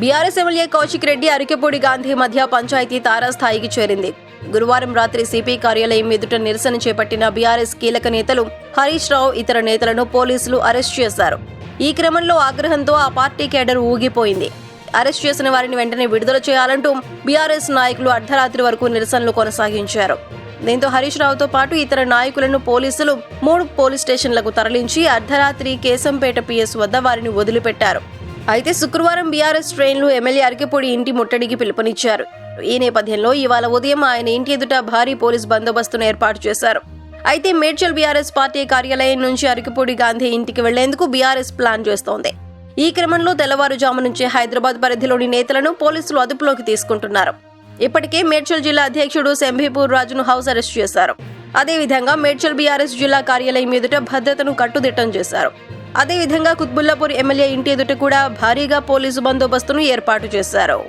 BRS MLA Kaushik Reddy Arikepudi Gandhi మధ్య పంచాయతీ తారాస్థాయికి చేరింది. గురువారం రాత్రి సిపి కార్యాలయం ఎదుట నిరసన చేపట్టిన బీఆర్ఎస్ కీలక నేతలు హరీష్ రావు ఇతర నేతలను పోలీసులు అరెస్ట్ చేశారు. ఈ క్రమంలో ఆగ్రహంతో ఆ పార్టీ కేడర్ ఊగిపోయింది. అరెస్ట్ చేసిన వారిని వెంటనే విడుదల చేయాలంటూ బీఆర్ఎస్ నాయకులు అర్ధరాత్రి వరకు నిరసనలు కొనసాగించారు. దీంతో హరీష్ రావుతో పాటు ఇతర నాయకులను పోలీసులు మూడు పోలీస్ స్టేషన్లకు తరలించి అర్ధరాత్రి కేశంపేట పిఎస్ వద్ద వారిని వదిలిపెట్టారు. అయితే శుక్రవారం బీఆర్ఎస్ ట్రైన్లు ఎమ్మెల్యే అరకెపూడి ఇంటి ముట్టడికి పిలుపునిచ్చారు. ఈ నేపథ్యంలో ఇవాళ ఉదయం ఆయన ఇంటి ఎదుట భారీ పోలీస్ బందోబస్తును ఏర్పాటు చేశారు. అయితే మేడ్చల్ బీఆర్ఎస్ పార్టీ కార్యాలయం నుంచి అరకిపూడి గాంధీ ఇంటికి వెళ్ళేందుకు బీఆర్ఎస్ ప్లాన్ చేస్తోంది. ఈ క్రమంలో తెల్లవారుజాము నుంచి హైదరాబాద్ పరిధిలోని నేతలను పోలీసులు అదుపులోకి తీసుకుంటున్నారు. ఇప్పటికే మేడ్చల్ జిల్లా అధ్యక్షుడు శంభీపూర్ రాజును హౌస్ అరెస్ట్ చేశారు. అదేవిధంగా మేడ్చల్ బీఆర్ఎస్ జిల్లా కార్యాలయం ఎదుట భద్రతను కట్టుదిట్టం చేశారు. అదేవిధంగా కుత్బుల్లాపూర్ ఎమ్మెల్యే ఇంటి ఎదుట కూడా భారీగా పోలీసు బందోబస్తును ఏర్పాటు చేశారు.